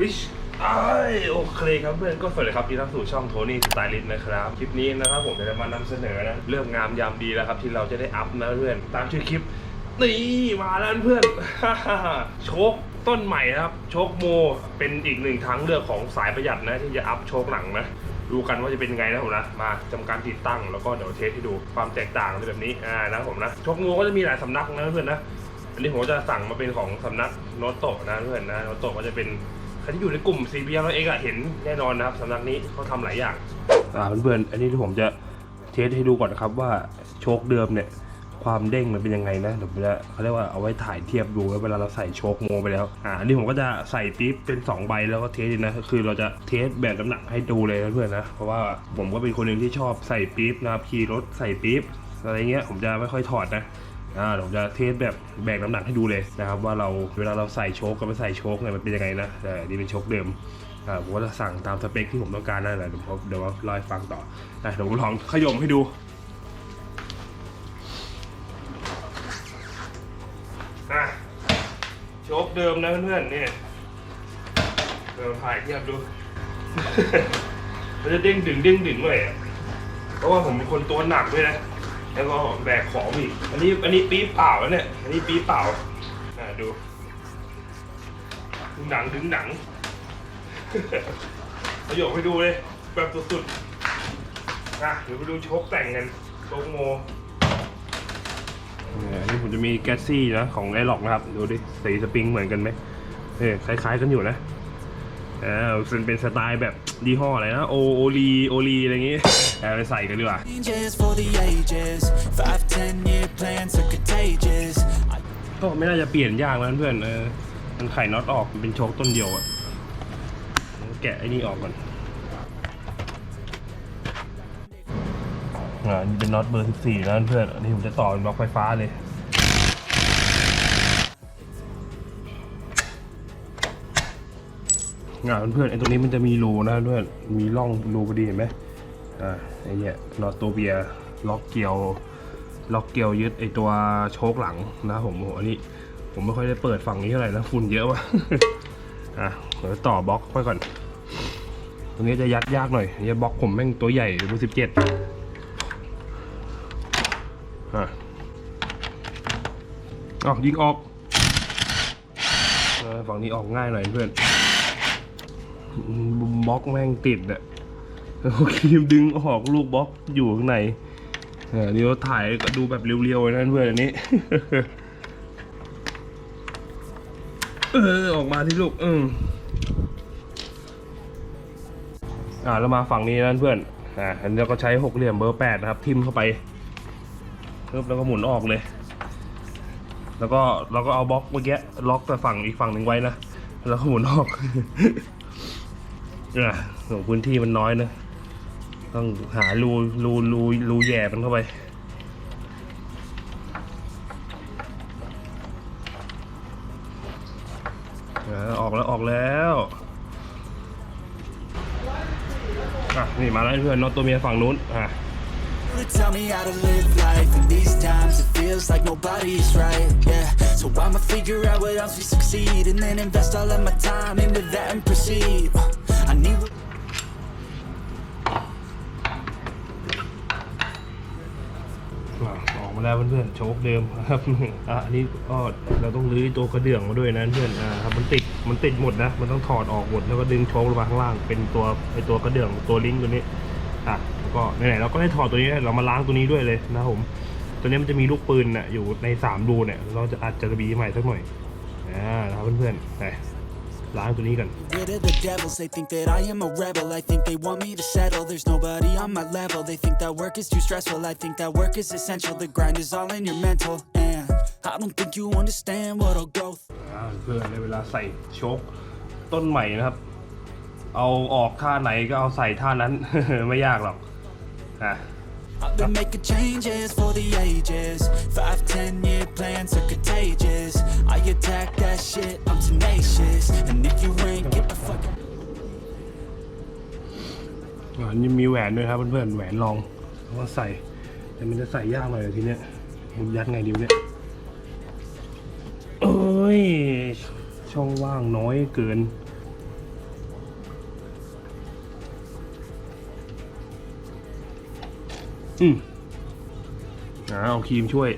วิชไอโอเคครับเพื่อนก็สวัสดีครับที่รับสู่ช่องโทนี่สไตลิสต์นะครับคลิปนี้นะครับผมจะมานำเสนอนะเรื่องงามยามดีแล้วครับที่เราจะได้อัพนะเพื่อนตามชื่อคลิปนี่มาแล้วเพื่อนโชคต้นใหม่ครับ โชคโมเป็นอีกหนึ่งทางเลือกของสายประหยัดนะที่จะอัพโชคหลังนะดูกันว่าจะเป็นไงนะผมนะมาทำการติดตั้งแล้วก็เดี๋ยวเทสให้ดูความแตกต่างเป็นแบบนี้อ่านะผมนะโชคโมก็จะมีหลายสำนักนะเพื่อนนะอันนี้ผมจะสั่งมาเป็นของสำนักโนโตะนะเพื่อนนะโนโตะก็จะเป็น ครที่อยู่ในกลุ่ม c b เราเองอะเห็นแน่นอนนะครับสำนักนี้เขาทำหลายอย่างอ่าเพื่อนๆอันนี้ที่ผมจะเทสให้ดูก่อนนะครับว่าโชคเดิมเนี่ยความเด้งมันเป็นยังไงนะเดี๋ยวผมจะเขาเรียกว่าเอาไว้ถ่ายเทียบดูว่าเวลาเราใส่โชคโมไปแล้วอ่าอันนี้ผมก็จะใส่ปี๊บเป็น 2 ใบแล้วก็เทสนะคือเราจะเทสแบบน้ำหนักให้ดูเลยนะเพื่อนนะเพราะว่าผมก็เป็นคนหนึ่งที่ชอบใส่ปี๊บนะครับขี่รถใส่ปี๊บอะไรเงี้ยผมจะไม่ค่อยถอดนะ อ่าผมจะเทสแบบแบกน้ำหนักให้ดูเลยนะครับว่าเราเวลาเราใส่โชคกับไม่ใส่โชคเนี่ยมันเป็นยังไงนะแต่นี่เป็นโชคเดิมอ่าผมก็จะสั่งตามสเปคที่ผมต้องการนั่นแหละเดี๋ยวผมเดี๋ยวรอให้ฟังต่ออะเดี๋ยวผมลองขยมให้ดูอะโชคเดิมนะเพื่อนๆเนี่ยเดี๋ยวถ่ายเทียบดูมันจะเด้งดึงเด้งดึงหน่อยเพราะว่าผมเป็นคนตัวหนักด้วยนะ แล้วก็แบกของอีก อันนี้อันนี้ปี๊บเปล่าแล้วเนี่ย อันนี้ปี๊บเปล่าอ่าดูดึงหนังดึงหนัง ประโยคให้ดูเลย แบบสุดๆอะเดี๋ยวไปดูโชคแต่งกันโชคโมเนี่ยอันนี้ผมจะมีแกสซี่นะของไอหลอกนะครับ ดูดิ สีสปริงเหมือนกันไหมเออคล้ายๆกันอยู่นะ อ่าเป็นเป็นสไตล์แบบยี่ห้ออะไรนะ โอโอลีโอลีอะไรอย่างงี้เอาไปใส่กันดีกว่า Changes for the ages. Five, ten year plans are contagious. I ก็ไม่น่าจะเปลี่ยนยากนะเพื่อนเออมันไขน็อตออกมันเป็นโชคต้นเดียวอะแกะไอ้นี่ออกก่อนอ่านี่เป็นน็อตเบอร์ 14นะเพื่อนอันนี้ผมจะต่อเป็นบล็อกไฟฟ้าเลย งานเพื่อนๆไอ้ตรงนี้มันจะมีรูนะเพื่อนมีร่องรูพอดีเห็นไหมอ่าไอ้เนี่ยนอตตัวเบียร์ล็อกเกี่ยวล็อกเกียวยึดไอตัวโชคหลังนะผมโอ้โหอันนี้ผมไม่ค่อยได้เปิดฝั่งนี้เท่าไหร่นะฝุ่นเยอะว่ะอะเดี๋ยวต่อบล็อกไว้ก่อน ตรงนี้จะยัดยากหน่อยเนี่ยบล็อกผมแม่งตัวใหญ่เบอร์สิบเจ็ดอะออกยิงออกฝั่งนี้ออกง่ายหน่อยเพื่อน บล็อกแม่งติดอะโอเคดึงออกลูกบล็อกอยู่ข้างในเออนี่เราถ่ายก็ดูแบบเรียวๆนะเพื่อนอันนี้ เออ ออกมาที่ลูก อืมอ่าแล้วมาฝั่งนี้นะเพื่อน อ่าอันนี้เราก็ใช้หกเหลี่ยมเบอร์แปดนะครับ ทิมเข้าไปปึ๊บแล้วก็หมุนออกเลย แล้วก็เราก็เอาบล็อกเมื่อกี้ล็อกแต่ฝั่งอีกฝั่งหนึ่งไว้นะ แล้วก็หมุนออก อ่าส่วนพื้นที่มันน้อยนะ ต้องหารูรูรูรูแหย่มันเข้าไปอ่าออกแล้วออกแล้วอะนี่มาแล้วเพื่อนน็อตตัวเมียฝั่งนู้นอะ to tell me how to live life. And these times it feels like nobody's right. Yeah. So I'ma figure out what else we succeed. And then invest all of my time into that and proceed. I need what อะอกมาแล้วเพื่อนๆโชคเดิมครับอะอันนี้ก็เราต้องรื้อตัวกระเดื่องมาด้วยนะเพื่อนอ่าครับมันติดมันติดหมดนะ มันต้องถอดออกหมดแล้วก็ดึงโชคลงมาข้างล่าง เป็นตัวไอตัวกระเดื่องตัวลิงก์ตัวนี้อะแล้วก็ไหนๆเราก็ได้ถอดตัวนี้เรามาล้างตัวนี้ด้วยเลยนะครับผมตัวนี้มันจะมีลูกปืนน่ะอยู่ในสามรูเนี่ยเราจะอาจจะบีใหม่สักหน่อยอ่านะครับเพื่อนๆไป ล้างตัวนี้กัน rid of the devils. They think that I am a rebel. I think they want me to settle. There's nobody on my level. They think that work is too stressful. I think that work is essential. The grind is all in your mental. And I don't think you understand what I'll go through. อ่าเพื่อนในเวลาใส่โชคต้นใหม่นะครับ เอาออกท่าไหนก็เอาใส่ท่านั้น ไม่ยากหรอกอะ I've been making changes for the ages. Five, ten year plans are contagious. I attack that shit, I'm tenacious. And if you ain't, get the fuck อ่านี่มีแหวนด้วยครับเพื่อนๆแหวนรองแล้วก็ใส่แต่มันจะใส่ยากหน่อยทีเนี้ยมันยัดไงดีวะเนี่ยเอ้ยช่องว่างน้อยเกิน อืมอ่าเอาครีมช่วย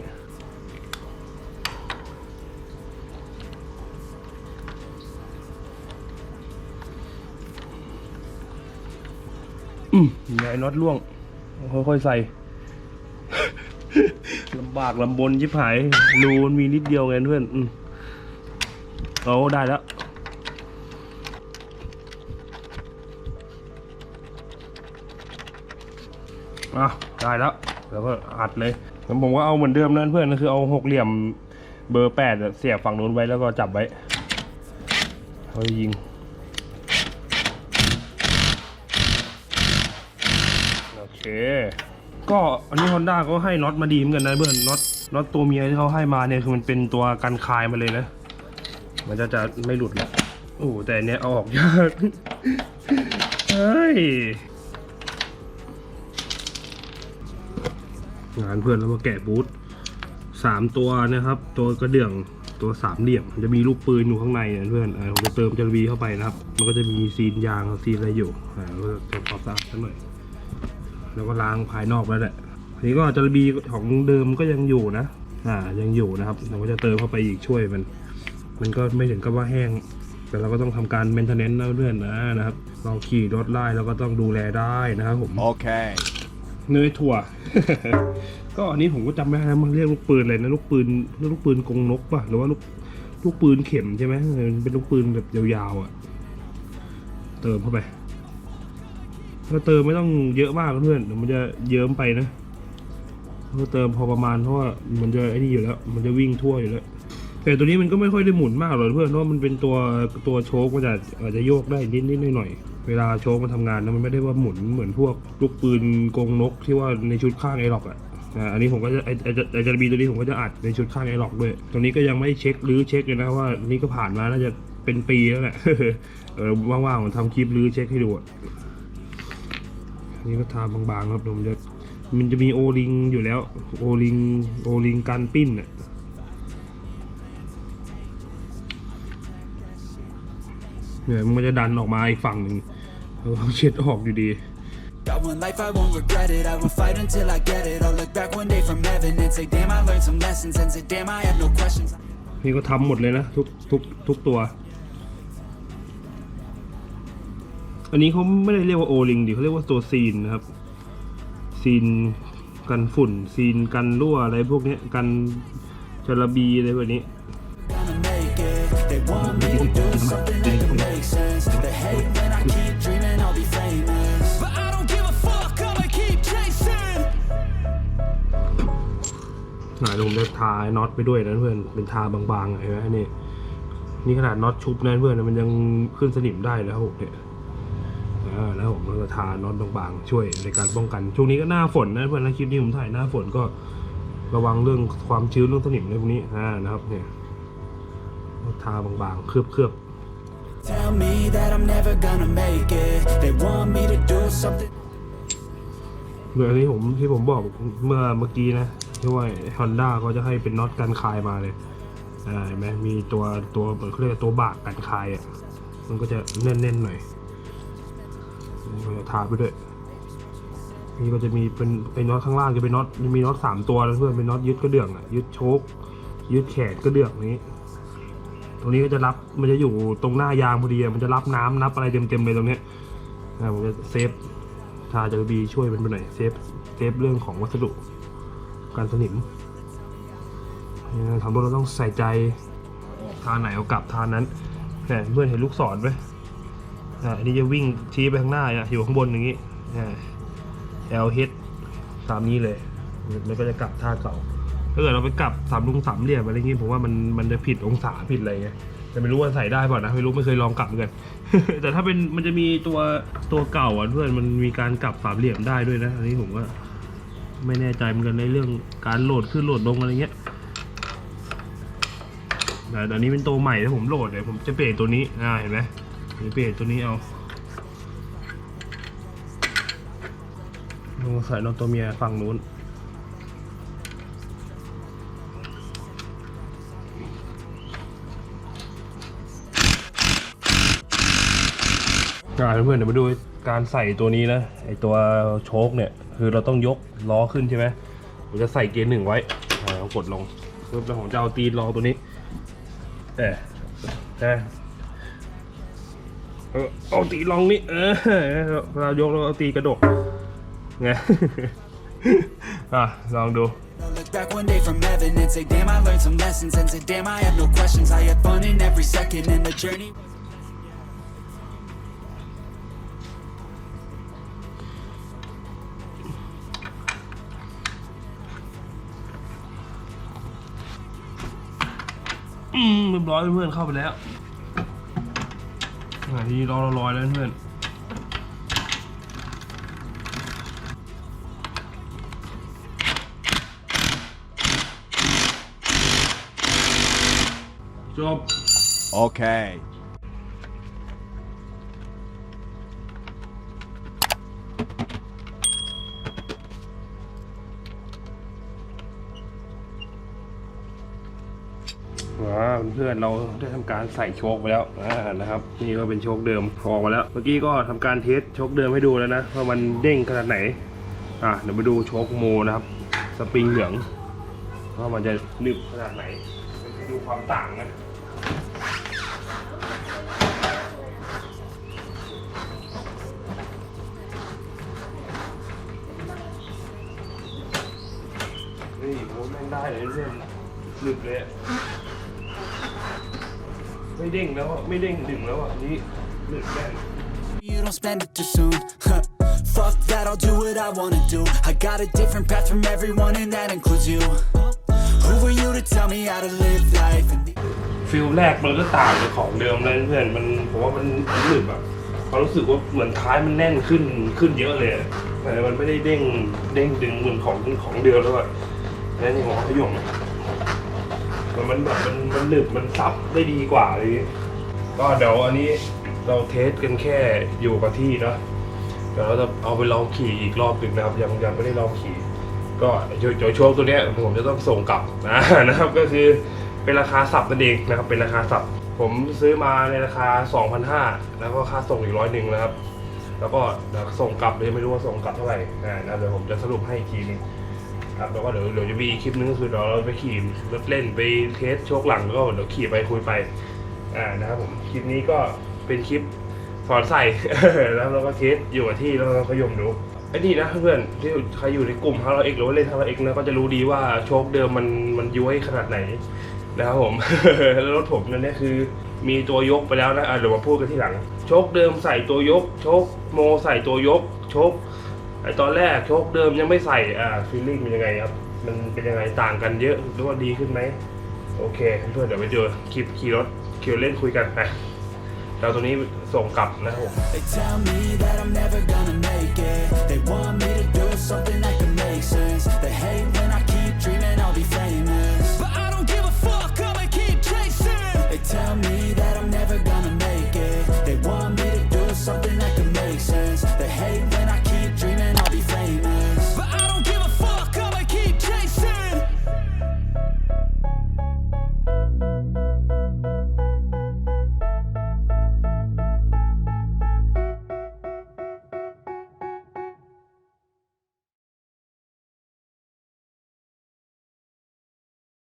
อืมยายน็อตล่วง ค่อยๆใส่ ลำบากลำบนชิบหายรูมันมีนิดเดียวไงเพื่อน อืมเอาได้แล้วอะ ได้แล้วแล้วก็อัดเลยแล้วผมก็เอาเหมือนเดิมนั่นเพื่อนก็คือเอาหกเหลี่ยมเบอร์แปดเสียบฝั่งนู้นไว้แล้วก็จับไว้เขายิงโอเค ก็อันนี้ Honda ก็ให้น็อตมาดีเหมือนกันนะเพื่อนน็อตน็อตตัวเมียที่เขาให้มาเนี่ยคือมันเป็นตัวกันคายมาเลยนะ มันจะจะไม่หลุดแล้วโอ้แต่เนี้ยเอาออกยาก เฮ้ย งานเพื่อนแล้วมาแกะบูทสามตัวนะครับ ตัวกระเดื่องตัวสามเหลี่ยมจะมีลูกปืนอยู่ข้างในนะเพื่อนผมจะเติมจารบีเข้าไปนะครับ มันก็จะมีซีนยางซีนอะไรอยู่อ่าก็จะทำความสะอาดสักหน่อยแล้วก็ล้างภายนอกแล้วแหละอันนี้ก็จารบีของเดิมก็ยังอยู่นะอ่ายังอยู่นะครับเราก็จะเติมเข้าไปอีกช่วยมัน มันก็ไม่ถึงกับว่าแห้ง แต่เราก็ต้องทำการเมนเทนเนนต์นะเพื่อนนะนะครับ เราขี่รถไล่เราก็ต้องดูแลได้นะครับผม Okay. เเนยถั่ว ก็อันนี้ผมก็จำไม่ได้นะมันเรียกลูกปืนอะไรนะลูกปืนลูกปืนกงนกป่ะหรือว่าลูกลูกปืนเข็มใช่ไหมเป็นลูกปืนแบบยาวๆอะ เติมเข้าไปก็เติมไม่ต้องเยอะมากเพื่อนเดี๋ยวมันจะเยิ้มไปนะก็เติมพอประมาณเพราะว่ามันจะไอ้นี่อยู่แล้ว มันจะวิ่งทั่วอยู่แล้ว แต่ตัวนี้มันก็ไม่ค่อยได้หมุนมากหรอกเพื่อนเพราะมันเป็นตัวตัวโชคมันจะอาจจะโยกได้นิดนิดหน่อยหน่อยๆเวลาโชคมันทำงานนะมันไม่ได้ว่าหมุนเหมือนพวกลูกปืนกงนกที่ว่าในชุดข้างไอหลอกอะอันนี้ผมก็จะไอไอไอจะบีตัวนี้ผมก็จะอัดในชุดข้างไอหลอกด้วยตัวนี้ก็ยังไม่เช็คหรือเช็คเลยนะว่านี่ก็ผ่านมาน่าจะเป็นปีแล้วแหละเออว่างๆผมทำคลิปหรือเช็คให้ดูอันนี่ก็ทาบางๆครับผมจะมันจะมีโอลิงอยู่แล้วโอลิงโอลิงการปิ้นอะ เนี่ยมันจะดันออกมาอีกฝั่งหนึ่งแล้วก็เช็ดออกอยู่ดี Got one life, I won't regret it. I will fight until I get it. I'll look back one day from heaven and say, Damn, I learned some lessons. And say, Damn, I had no questions. นี่ก็ทำหมดเลยนะทุกทุกทุกตัว อันนี้เขาไม่ได้เรียกว่าโอลิงดิเขาเรียกว่าตัวซีนนะครับ ซีนกันฝุ่น ซีนกันรั่วอะไรพวกเนี้ยกันจระบีอะไรแบบนี้ หน่อยผมจะทาน็อตไปด้วยนะเพื่อนเป็นทาบางๆอะเห็นไหมนี่นี่ขนาดน็อตชุบนะเพื่อนมันยังขึ้นสนิมได้แล้วผมเนี่ยอ่าแล้วผมก็ทาน็อตบางๆช่วยในการป้องกัน ช่วงนี้ก็หน้าฝนนะเพื่อนแล้วคลิปนี้ผมถ่ายหน้าฝนก็ระวังเรื่องความชื้นเรื่องสนิมอะไรพวกนี้อ่านะครับเนี่ยทาบางๆ เคลือบๆ Tell me that I'm never gonna make it. They want me to do something. เมื่อนี้ผมที่ผมบอกเมื่อเมื่อกี้นะ ที่ว่า Honda เขาจะให้เป็นน็อตกันคายมาเลยอ่าเห็นไหมมีตัวตัวเขาเรียกตัวบากกันคายอะมันก็จะแน่นๆหน่อยนี่ก็จะทาไปด้วยนี่ก็จะมีเป็นไอ้น็อตข้างล่างจะเป็นน็อตมีน็อตสามตัวนะเพื่อนเป็นน็อตยึดกระเดื่องอะยึดโชคยึดแขนกระเดื่องนี้ ตรงนี้ก็จะรับมันจะอยู่ตรงหน้ายางพอดีมันจะรับน้ำนับอะไรเต็มๆเลยตรงนี้ยอ่าผมจะเซฟทาจารบีช่วยมันไปหน่อยเซฟเซฟเรื่องของวัสดุ การสนิมทำรถเราต้องใส่ใจทางไหนเอากลับทางนั้นเนี่ยเพื่อนเห็นลูกศรไหมอันนี้จะวิ่งชี้ไปข้างหน้าอะอยู่ข้างบนอย่างนี้อ่า L H ตามนี้เลยมันก็จะกลับท่าเก่า ถ้าเกิดเราไปกลับสามลุงสามเหลี่ยมอะไรเงี้ยผมว่ามันมันจะผิดองศาผิดอะไรเงี้ยแต่ไม่รู้ว่าใส่ได้เปล่านะไม่รู้ไม่เคยลองกลับเหมือนกัน แต่ถ้าเป็นมันจะมีตัวตัวเก่าอะเพื่อนมันมีการกลับสามเหลี่ยมได้ด้วยนะอันนี้ผมก็ ไม่แน่ใจเหมือนกันในเรื่องการโหลดขึ้นโหลดลงอะไรเงี้ยแต่ตอนนี้เป็นตัวใหม่ถ้าผมโหลดเนี่ยผมจะเปลี่ยนตัวนี้อ่าเห็นไหมผมเปลี่ยนตัวนี้เอาลองใส่นอตตัวเมียฝั่งนู้นอ่าเพื่อนๆเดี๋ยวมาดูการใส่ตัวนี้นะไอตัวโชคเนี่ย คือเราต้องยกล้อขึ้นใช่ไหมผมจะใส่เกียร์หนึ่งไว้อ่าเรากดลงปึ๊บแล้วผมจะเอาตีนรองตัวนี้เออเออเออเอาตีนรองนี่เออเรายกแล้วเอาตีกระดกไงอะลองดู I look back one day from heaven and say, damn, I learned some lessons. And say, damn, I have no questions. I had fun in every second, and the journey. อื รียบร้อยเพื่อนเข้าไปแล้วอ่าทีนี้รอเราลอยแล้วเพื่อนจบ Okay. เพื่อนๆเราได้ทำการใส่โชคไปแล้วนะครับ นี่ก็เป็นโชคเดิมพอมาแล้ว เมื่อกี้ก็ทำการเทสโชคเดิมให้ดูแล้วนะว่ามันเด้งขนาดไหนอะเดี๋ยวมาดูโชคโมนะครับ สปริงเหลืองว่ามันจะหนึบขนาดไหนไปดูความต่างนะนี่โอ้แม่งได้เลยเพื่อนหนึบเลย ไม่เด้งแล้วอะไม่เด้งดึงแล้วอะอันนี้หนึบแน่น You don't spend it too soon. Huh. Fuck that, I'll do what I wanna do. I got a different path from everyone, and that includes you. Who are you to tell me how to live life? And ฟิลแรกมันก็ต่างจากของเดิมเลยเพื่อนมันผมว่ามันมันหนึบอะความรู้สึกว่าเหมือนท้ายมันแน่นขึ้นขึ้นเยอะเลยอะแต่มันไม่ได้เด้งเด้งดึงเหมือนของของเดิมแล้วอะนั่นนี่ของพยงอะ มันแบบมันมันหนึบมันซับได้ดีกว่าเลยก็เดี๋ยวอันนี้เราเทสกันแค่อยู่กับที่เนาะเดี๋ยวเราจะเอาไปลองขี่อีกรอบหนึ่งนะครับ ยังยังไม่ได้ลองขี่ ก็โยโชคตัวเนี้ยผมจะต้องส่งกลับนะนะครับ ก็คือเป็นราคาสับนั่นเองนะครับ เป็นราคาสับผมซื้อมาในราคา 2,500 แล้วก็ค่าส่งอีกร้อยหนึ่งนะครับ แล้วก็เดี๋ยวส่งกลับเลยไม่รู้ว่าส่งกลับเท่าไหร่นะเดี๋ยวผมจะสรุปให้อีกทีนึง ครับแล้วก็เดี๋ยวเดี๋ยวจะมีคลิปนึงก็คือเดี๋ยวเราไปขี่รถเล่นไปเทสโชคหลังแล้วก็เดี๋ยวขี่ไปคุยไปอ่านะครับผมคลิปนี้ก็เป็นคลิปสอนใส่แล้วเราก็เทสอยู่กับที่แล้วเราก็ยมดูไอ้นี่นะเพื่อนที่ใครอยู่ในกลุ่มฮาร์เอ็กหรือว่าเล่นฮาร์เอ็กนะก็จะรู้ดีว่าโชคเดิมมันมันย้วยขนาดไหนนะครับผมแล้วรถผมนั่นเนี่ยคือมีตัวยกไปแล้วนะอะเดี๋ยวมาพูดกันที่หลัง โชคเดิมใส่ตัวยก โชคโมใส่ตัวยก โชค ไอตอนแรกโชคเดิมยังไม่ใส่อ่าฟีลลิ่งเป็นยังไงครับ มันเป็นยังไงต่างกันเยอะหรือว่าดีขึ้นไหมโอเคเพื่อนเดี๋ยวไปเจอคลิปขี่รถขี่เล่นคุยกันไปเราตัวนี้ส่งกลับนะผม tell me that